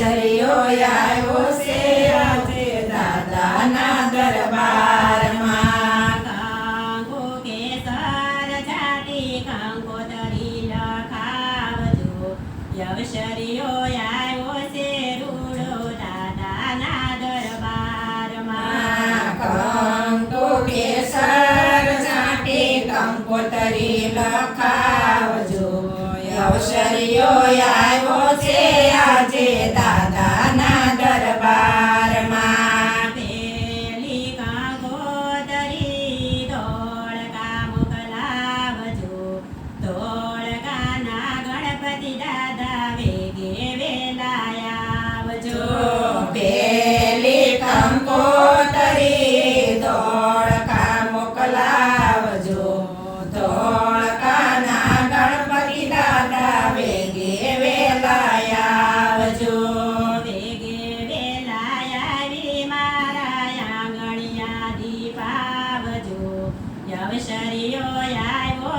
યવસરીઓ આવ્યો છે આજે દાદાના દરબારમાં. કાંગો કેસર જાતિ કંકોતરી લખાવજો યવશરીઓ આવ્યો છે રૂડો દાદાના દરબારમાં. કંકુ કેસર છાંટી કંકોતરી લખાવજો યવસરીઓ આવ્યો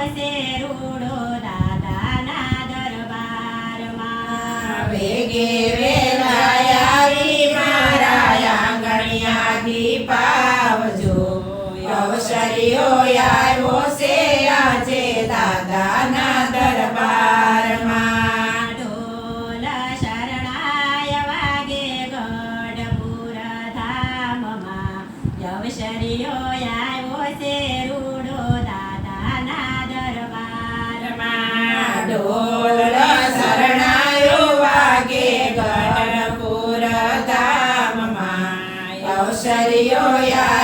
છે રૂડો દાદાના દરબારમાં વેગે દરબારમાં ઢોલ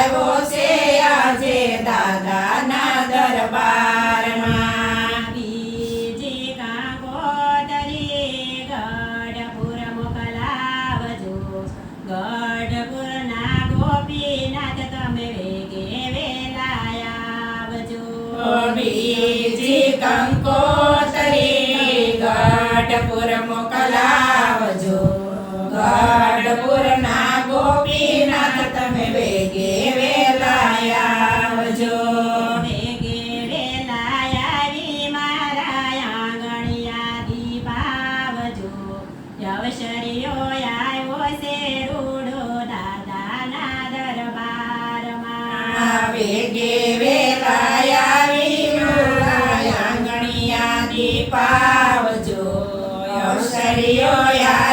વેગે વેલાયાવી મારા આંગણિયા દીપાવજો અવસરીઓ આવ્યો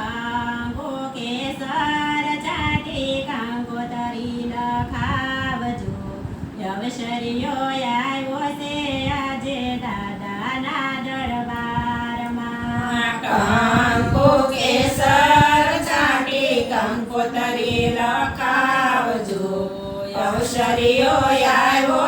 કાંગો કેસર ચાટી કંકોતરી લખાવજો યવશરીઓ આવ્યો છે આજે દાદાના દરબારમાં કંકુ કેસર છાંટી કંકોતરી લખાવજો અવસરીઓ આવ્યો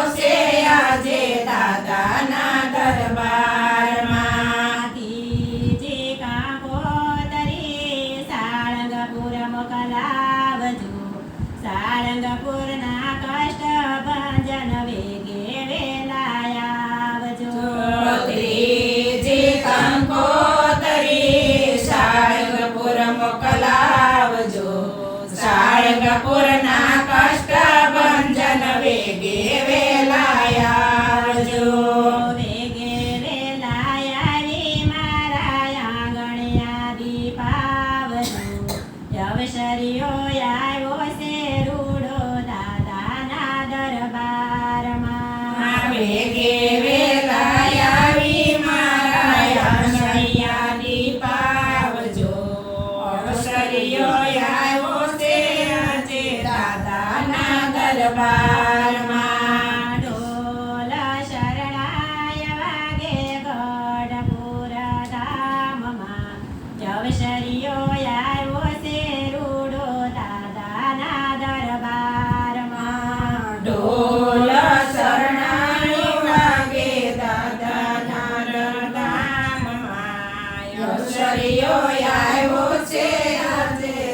આવ્યો છે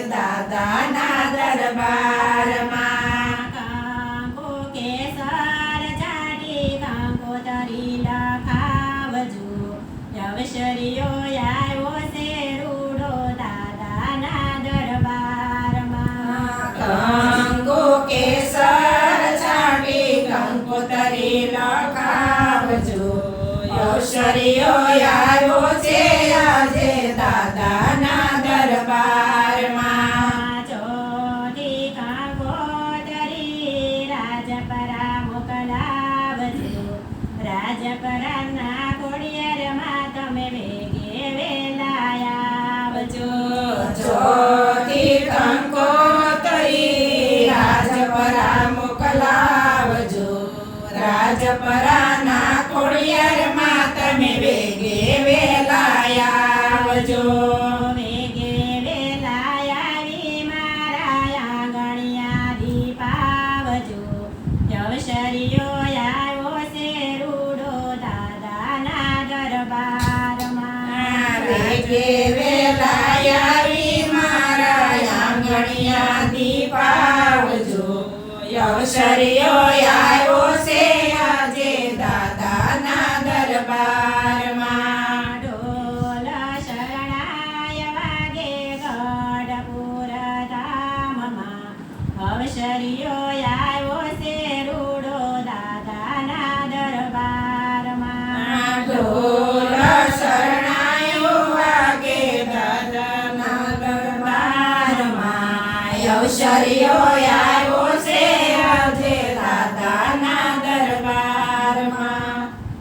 દાદાના દરબારમાં કાંકો કેસર ચાટી કાંકો તરી લખાવજો અવસરીઓ આવ્યો છે રૂડો દાદાના દરબારમાં ચોથી કાંકોતરી રાજપરા મોકલાવજો રાજપરાના કોડિયરમાં તમે વેગે વેલાયાવજો જ્યોતિ કંકોતરી રાજપરા મોકલાવજો રાજપરાના કોડિયરમાં તમે વેગે વેલાયાવજો આંગણિયા દીપાવજો અવસરીઓ આવ્યો છે આજે. દાદાના દરબારમાં અવસરીઓ